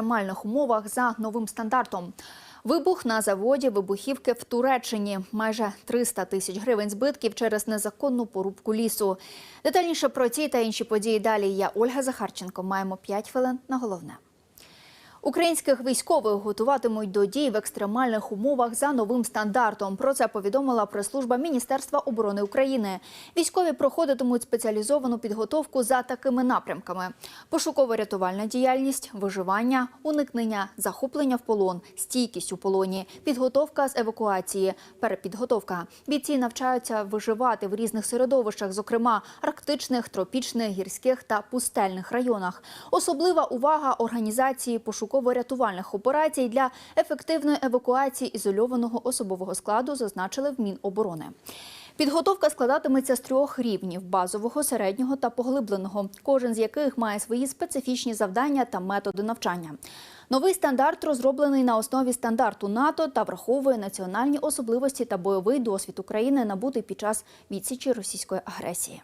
екстремальних умовах за новим стандартом. Вибух на заводі вибухівки в Туреччині. Майже 300 тисяч гривень збитків через незаконну порубку лісу. Детальніше про ці та інші події далі. Я Ольга Захарченко. Маємо 5 хвилин на головне. Українських військових готуватимуть до дій в екстремальних умовах за новим стандартом. Про це повідомила прес-служба Міністерства оборони України. Військові проходитимуть спеціалізовану підготовку за такими напрямками: пошуково-рятувальна діяльність, виживання, уникнення, захоплення в полон, стійкість у полоні, підготовка з евакуації, перепідготовка. Бійці навчаються виживати в різних середовищах, зокрема арктичних, тропічних, гірських та пустельних районах. Особлива увага організації пошуково-рятувальних операцій для ефективної евакуації ізольованого особового складу зазначили в Міноборони. Підготовка складатиметься з трьох рівнів: базового, середнього та поглибленого, кожен з яких має свої специфічні завдання та методи навчання. Новий стандарт розроблений на основі стандарту НАТО та враховує національні особливості та бойовий досвід України, набутий під час відсічі російської агресії.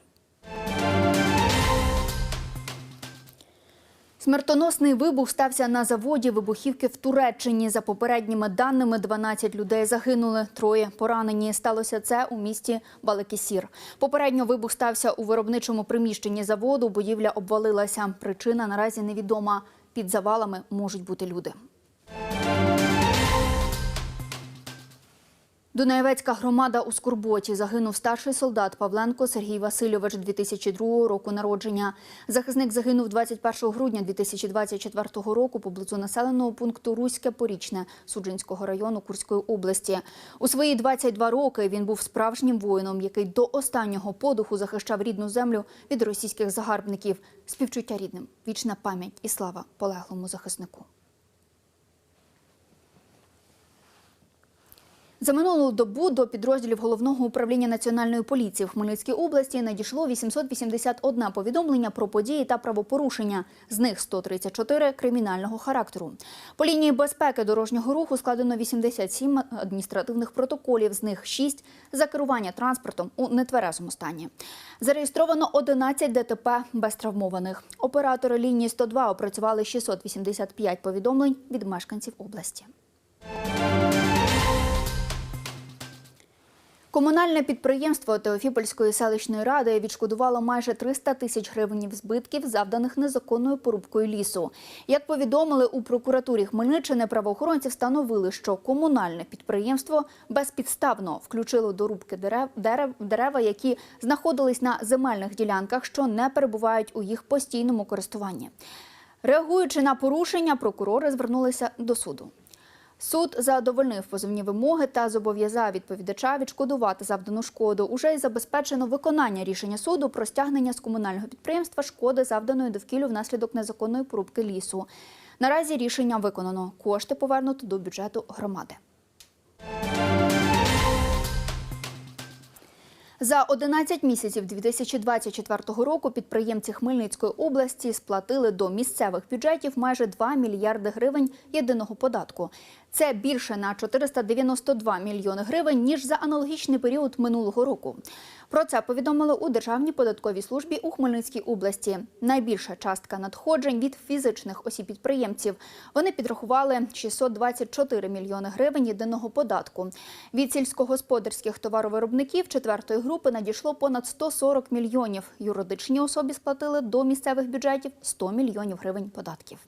Смертоносний вибух стався на заводі вибухівки в Туреччині. За попередніми даними, 12 людей загинули, троє поранені. Сталося це у місті Балекісір. Попередньо вибух стався у виробничому приміщенні заводу. Будівля обвалилася. Причина наразі невідома. Під завалами можуть бути люди. Дунаєвецька громада у Скорботі загинув старший солдат Павленко Сергій Васильович 2002 року народження. Захисник загинув 21 грудня 2024 року поблизу населеного пункту Руське Порічне Суджинського району Курської області. У свої 22 роки він був справжнім воїном, який до останнього подуху захищав рідну землю від російських загарбників. Співчуття рідним, вічна пам'ять і слава полеглому захиснику. За минулу добу до підрозділів головного управління національної поліції в Хмельницькій області надійшло 881 повідомлення про події та правопорушення. З них 134 кримінального характеру. По лінії безпеки дорожнього руху складено 87 адміністративних протоколів. З них 6 за керування транспортом у нетверезому стані. Зареєстровано 11 ДТП без травмованих. Оператори лінії 102 опрацювали 685 повідомлень від мешканців області. Комунальне підприємство Теофіпольської селищної ради відшкодувало майже 300 тисяч гривень збитків, завданих незаконною порубкою лісу. Як повідомили у прокуратурі Хмельниччини, правоохоронці встановили, що комунальне підприємство безпідставно включило до рубки дерев, дерев, дерева, які знаходились на земельних ділянках, що не перебувають у їх постійному користуванні. Реагуючи на порушення, прокурори звернулися до суду. Суд задовольнив позовні вимоги та зобов'язав відповідача відшкодувати завдану шкоду. Уже й забезпечено виконання рішення суду про стягнення з комунального підприємства шкоди, завданої довкіллю внаслідок незаконної порубки лісу. Наразі рішення виконано. Кошти повернуто до бюджету громади. За 11 місяців 2024 року підприємці Хмельницької області сплатили до місцевих бюджетів майже 2 мільярди гривень єдиного податку. Це більше на 492 мільйони гривень ніж за аналогічний період минулого року. Про це повідомили у Державній податковій службі у Хмельницькій області. Найбільша частка надходжень від фізичних осіб підприємців. Вони підрахували 624 мільйони гривень єдиного податку. Від сільськогосподарських товаровиробників четвертої групи надійшло понад 140 мільйонів. Юридичні особи сплатили до місцевих бюджетів 100 мільйонів гривень податків.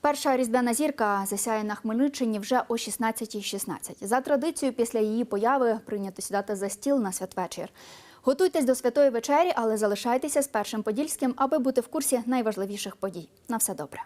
Перша різдвяна зірка засяє на Хмельниччині вже о 16.16. За традицією, після її появи прийнято сідати за стіл на святвечір. Готуйтесь до святої вечері, але залишайтеся з першим подільським, аби бути в курсі найважливіших подій. На все добре.